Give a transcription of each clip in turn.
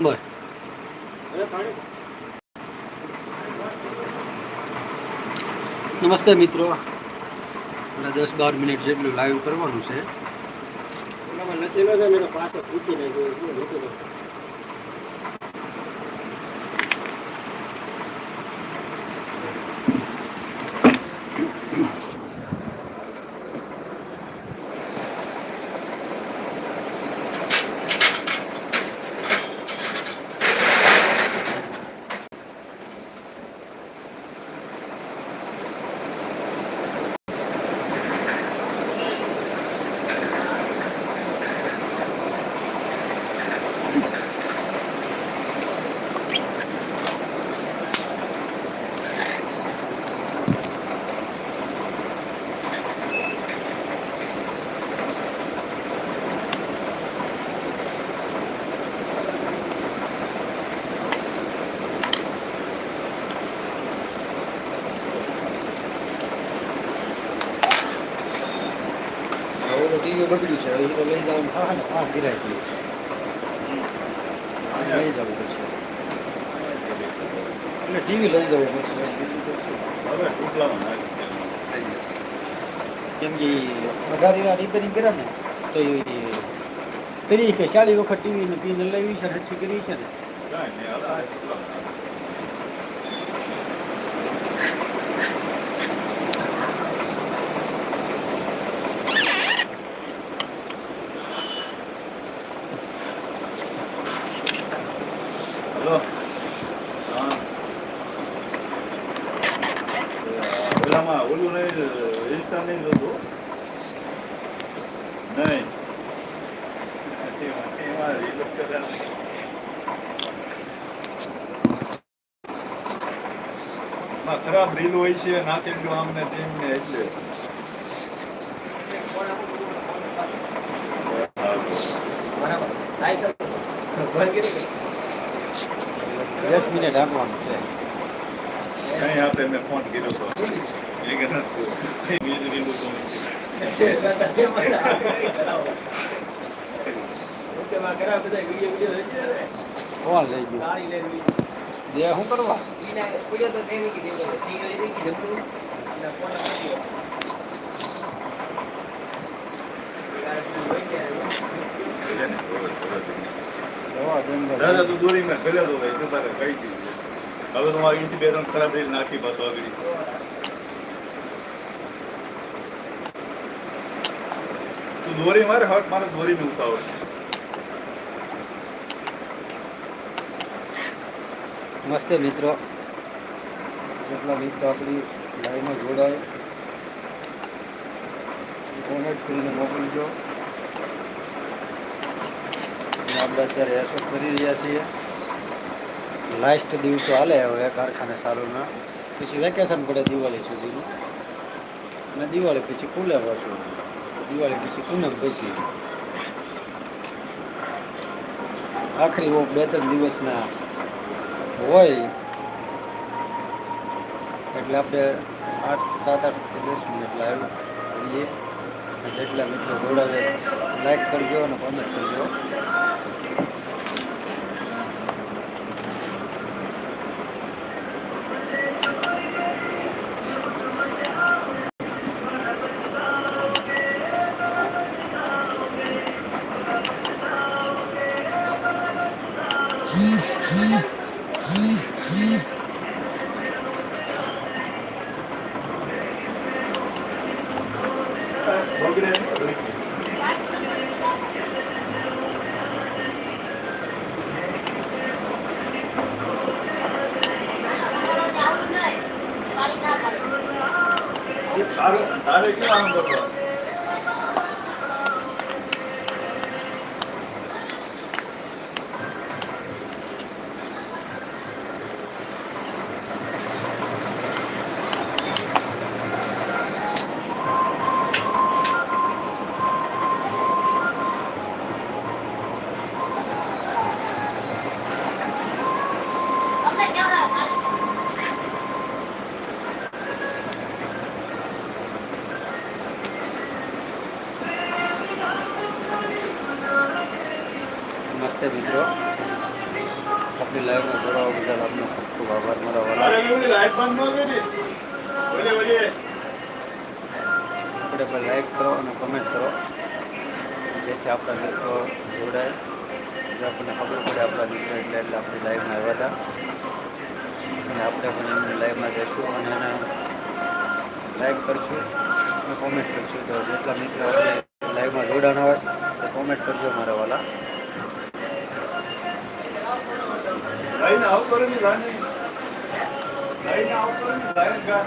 Number નમસ્તે મિત્રો. આપણે દસ બાર મિનિટ જેટલું લાઈવ કરવાનું છે. ઓલામાં બગડ્યું છે. હવે તો લઈ જવાનું હા ને પાંચ સિરાય લઈ જવું પડશે. એટલે ટીવી લઈ જવું પડશે. કેમ કે અઢારીના રિપેરિંગ કર્યા ને તો એ ત્રીસ કે ચાલીસ વખત ટીવીને પીને લેવી છે હઠી કરી છે ને હલો હા ઓલામાં ઓલું નહીં રજિસ્ટર નહીં થતું નહીં એમાં- એમાં reload કર્યા નહીં. એમાં ખરાબ રીલ હોય છે નાખી દો આમને તેમને એટલે દસ મિનિટ આપવાનું છે. કઈ આપે મેં ફોન કર્યો તો. એ કે નથી. કોણ લઈ ગયું? દે શું કરવા. દાદા તું દોરી મેં પેલા દો ભાઈ તું. તારે કઈ દીધું હવે તો મારી અહીંથી બે ત્રણ ખરાબ રીલ નાખી પાછો આગળ. તું દોરી મારે હટ મારે દોરી ને ઉતાવળ નમસ્તે મિત્રો. જેટલા મિત્રો આપણી લાઈવમાં જોડાય કોમેન્ટ કરીને મોકલજો આપણે અત્યારે એસોટ કરી રહ્યા છીએ. લાસ્ટ દિવસો હાલે હવે કારખાને સારુંના પછી વેકેશન પડે દિવાળી સુધીનું. અને દિવાળી પછી ખુલે પાછું દિવાળી પછી પૂનમ પછી. આખરી બે ત્રણ દિવસના હોય, એટલે આપણે આઠ, સાત, આઠ દસ મિનિટ લાઈવ કરીએ જેટલા મિત્રો જોડાવે લાઈક કરજો અને કોમેન્ટ કરજો. બગડે તારે તારે કેમ આમ મિત્રો. આપણી લાઈવમાં જોડાવા બદલ આપનો ખૂબ ખૂબ આભાર મારા વાલા આપણે પણ લાઈક કરો અને કમેન્ટ કરો. જેથી આપણા મિત્રો જોડાય. એટલે આપણને ખબર પડે આપણા મિત્રો એટલે એટલે આપણી લાઈવમાં આવ્યા હતા. અને આપણે પણ એમની લાઈવમાં જઈશું અને એને લાઈક કરશું અને કોમેન્ટ કરશું. તો જેટલા મિત્રો આપણે લાઈવમાં જોડાણા હોય, તો કોમેન્ટ કરજો મારા વાલા. લાઈને આવતો રહે ને લાઈને લાઈને આવતો રહે ને લાઈને ગા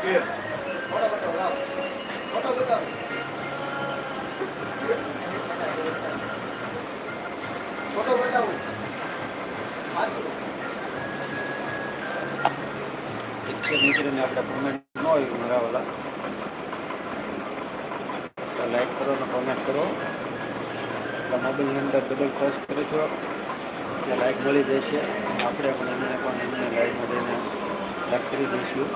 કે? મિત્રને આપણે કોમેન્ટ ન હોય, મારા વાલા. લાઈક કરો ને કોમેન્ટ કરો. એટલે મોબાઈલની અંદર ડબલ પ્રેસ કરીશું એટલે લાઇટ મળી જશે. આપણે પણ એમને પણ એમને લાઇટ જઈને લાઈક કરી દઈશું.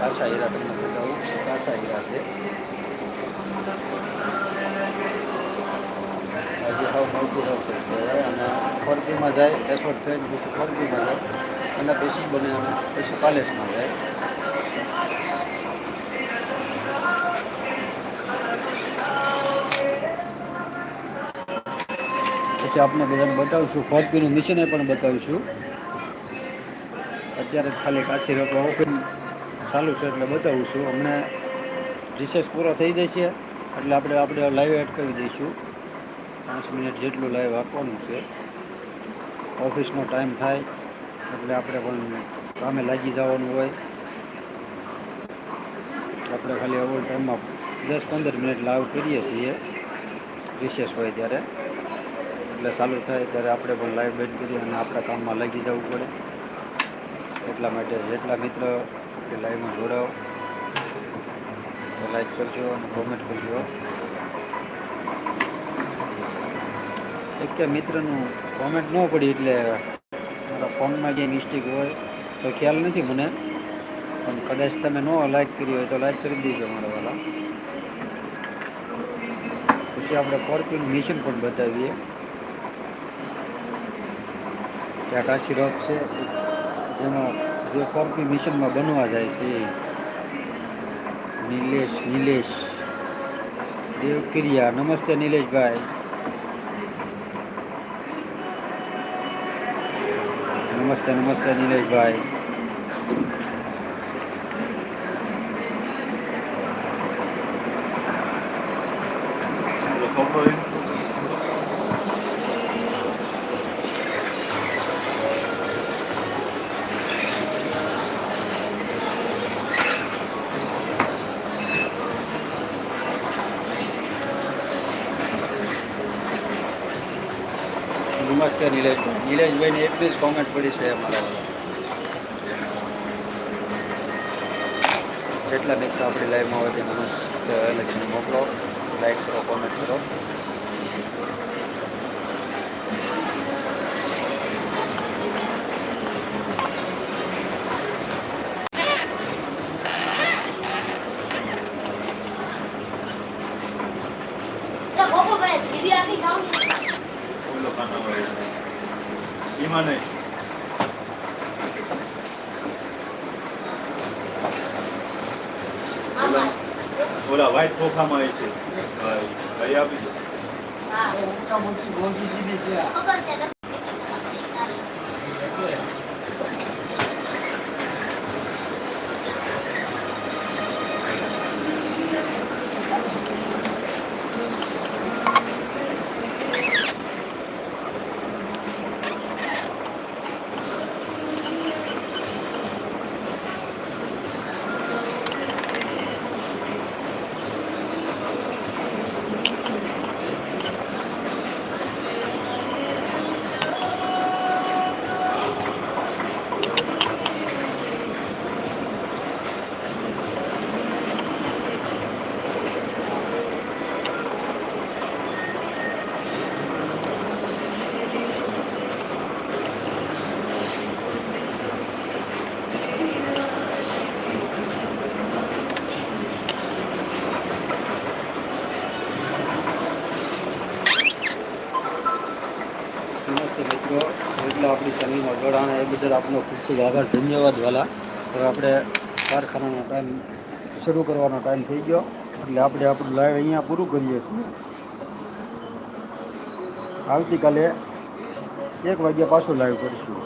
કાસા હીરા તમને બતાવું. કાસા હીરા છે. હજી હાવ મળતું થઈ અને ફોરજીમાં જાય એસોટ થઈને પછી ફોરજીમાં જાય. અને પછી બને અને પછી પાલેસમાં જાય. પછી આપને બધાને બતાવીશું. ફોરપીનું મિશીને પણ બતાવીશું. અત્યારે ખાલી કાશી રોકવા ચાલુ છે એટલે બતાવું છું અમને રિસેસ પૂરો થઈ જશે. એટલે આપણે આપણે લાઈવ કરી દઈશું. પાંચ મિનિટ જેટલું લાઈવ આપવાનું છે. ઓફિસનો ટાઈમ થાય. એટલે આપણે પણ કામે લાગી જવાનું હોય. આપણે ખાલી અવર ટાઈમમાં દસ પંદર મિનિટ લાઈવ કરીએ છીએ. રિસેસ હોય ત્યારે. એટલે ચાલુ થાય ત્યારે આપણે પણ લાઈવ બેટ કરીએ અને આપણા કામમાં લાગી જવું પડે. એટલા માટે જેટલા મિત્ર કે લાઈવમાં જોડાઓ. લાઈક કરજો અને કોમેન્ટ કરજો. એક કે મિત્રનું કોમેન્ટ ન પડી એટલે મારા ફોનમાં જે મિસ્ટેક હોય, તો ખ્યાલ નથી મને. પણ કદાચ તમે ન લાઈક કરી હોય તો લાઈક કરી દેજો મારા વાલા. પછી આપણે ફોર્ચ્યુન મિશન પણ બતાવીએ. કે આ કાશી રોક છે જેમાં જે ફોર્પી મિશનમાં બનવા જાય છે. એ. નિલેશ નિલેશ. દેવકિરિયા, નમસ્તે નિલેશભાઈ. નમસ્તે નમસ્તે નિલેશભાઈ. ઓલો છોકરો નમસ્તે નિલેશભાઈ નિલેશભાઈની બી જ કોમેન્ટ પડી છે અમારા જેટલા મિત્રો આપણી લાઈવમાં હોય તે નમસ્તે લખીને મોકલો. લાઈક કરો કોમેન્ટ કરો. Yeah, આપી જાઉં ને. ઓલો ખાના હોય એમાં નહીં. ઓલા વ્હાઈટ ખોખામાં એ છે એ આપી દો વિદ્યાર્થી મિત્રો, એટલે આપણી ચેનલમાં જોડાણા એ બદલ આપનો ખૂબ ખૂબ આભાર. ધન્યવાદ, વાલા. હવે આપણે કારખાનાનો ટાઈમ શરૂ કરવાનો ટાઈમ થઈ ગયો. એટલે આપણે આપણું લાઈવ અહીંયા પૂરું કરીએ છીએ. આવતીકાલે એક વાગ્યા પાછું લાઈવ કરીશું.